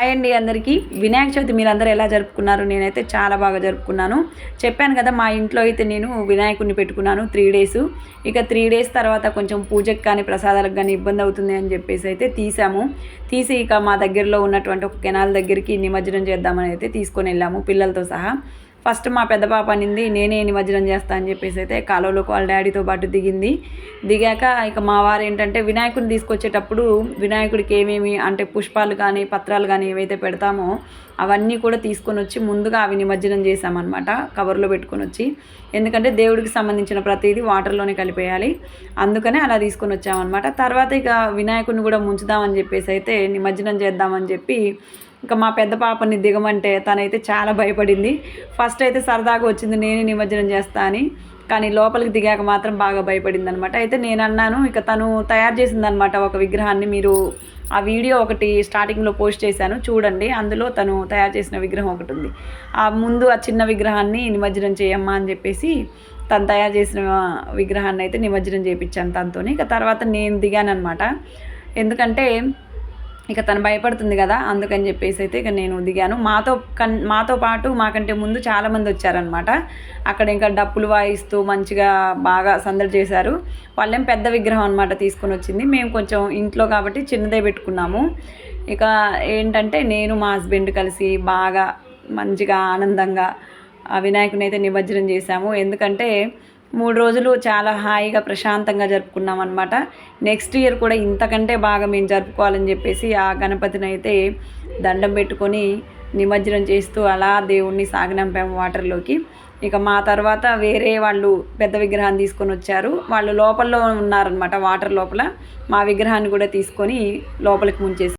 Hi అండి అందరికీ. వినాయక చవితి మీరందరూ ఎలా జరుపుకున్నారు? నేనైతే చాలా బాగా జరుపుకున్నాను. చెప్పాను కదా మా ఇంట్లో అయితే నేను వినాయకుడిని పెట్టుకున్నాను త్రీ డేస్ ఇక త్రీ డేస్ తర్వాత కొంచెం పూజకి కానీ ప్రసాదాలకు కానీ ఇబ్బంది అవుతుంది అని చెప్పేసి అయితే తీసాము. తీసి ఇక మా దగ్గరలో ఉన్నటువంటి ఒక కెనాల్ దగ్గరికి నిమజ్జనం చేద్దామని అయితే తీసుకొని వెళ్ళాము పిల్లలతో సహా. ఫస్ట్ మా పెద్ద పాప అనింది నేనే నిమజ్జనం చేస్తా అని చెప్పేసి అయితే కాలువలోకి వాళ్ళ డాడీతో పాటు దిగింది. దిగాక ఇక మా వారు ఏంటంటే వినాయకుడిని తీసుకొచ్చేటప్పుడు వినాయకుడికి ఏమేమి అంటే పుష్పాలు కానీ పత్రాలు కానీ ఏవైతే పెడతామో అవన్నీ కూడా తీసుకొని వచ్చి ముందుగా అవి నిమజ్జనం చేసామన్నమాట కవర్లో పెట్టుకొని వచ్చి. ఎందుకంటే దేవుడికి సంబంధించిన ప్రతిదీ వాటర్లోనే కలిపేయాలి. అందుకనే అలా తీసుకొని వచ్చామన్నమాట. తర్వాత ఇక వినాయకుడిని కూడా ముంచుదామని చెప్పేసి అయితే నిమజ్జనం చేద్దామని చెప్పి ఇంకా మా పెద్ద పాపని దిగమంటే తనైతే చాలా భయపడింది. ఫస్ట్ అయితే సరదాగా వచ్చింది నేనే నిమజ్జనం చేస్తా అని. కానీ లోపలికి దిగాక మాత్రం బాగా భయపడింది అనమాట అయితే నేను అన్నాను ఇక తను తయారు చేసిందనమాట ఒక విగ్రహాన్ని. మీరు ఆ వీడియో ఒకటి స్టార్టింగ్లో పోస్ట్ చేశాను చూడండి. అందులో తను తయారు చేసిన విగ్రహం ఒకటి ఉంది. ఆ ముందు ఆ చిన్న విగ్రహాన్ని నిమజ్జనం చేయమ్మా అని చెప్పేసి తను తయారు చేసిన విగ్రహాన్ని అయితే నిమజ్జనం చేయించాను తనతో ఇక తర్వాత నేను దిగాను అనమాట ఎందుకంటే ఇక తను భయపడుతుంది కదా అందుకని చెప్పేసి అయితే ఇక నేను దిగాను. మాతో కన్ మాతో పాటు మాకంటే ముందు చాలామంది వచ్చారనమాట అక్కడ ఇంకా డప్పులు వాయిస్తూ మంచిగా బాగా సందడి చేశారు. వాళ్ళేం పెద్ద విగ్రహం అనమాట తీసుకొని వచ్చింది. మేము కొంచెం ఇంట్లో కాబట్టి చిన్నదే పెట్టుకున్నాము. ఇక ఏంటంటే నేను మా హస్బెండ్ కలిసి బాగా మంచిగా ఆనందంగా ఆ వినాయకుని అయితే నిమజ్జనం చేశాము. ఎందుకంటే మూడు రోజులు చాలా హాయిగా ప్రశాంతంగా జరుపుకున్నాం అనమాట నెక్స్ట్ ఇయర్ కూడా ఇంతకంటే బాగా మేము జరుపుకోవాలని చెప్పేసి ఆ గణపతిని అయితే దండం పెట్టుకొని నిమజ్జనం చేస్తూ అలా దేవుణ్ణి సాగనంపాము వాటర్లోకి. ఇక మా తర్వాత వేరే వాళ్ళు పెద్ద విగ్రహాన్ని తీసుకొని వచ్చారు. వాళ్ళు లోపల్లో ఉన్నారనమాట వాటర్ లోపల. మా విగ్రహాన్ని కూడా తీసుకొని లోపలికి ముంచేసి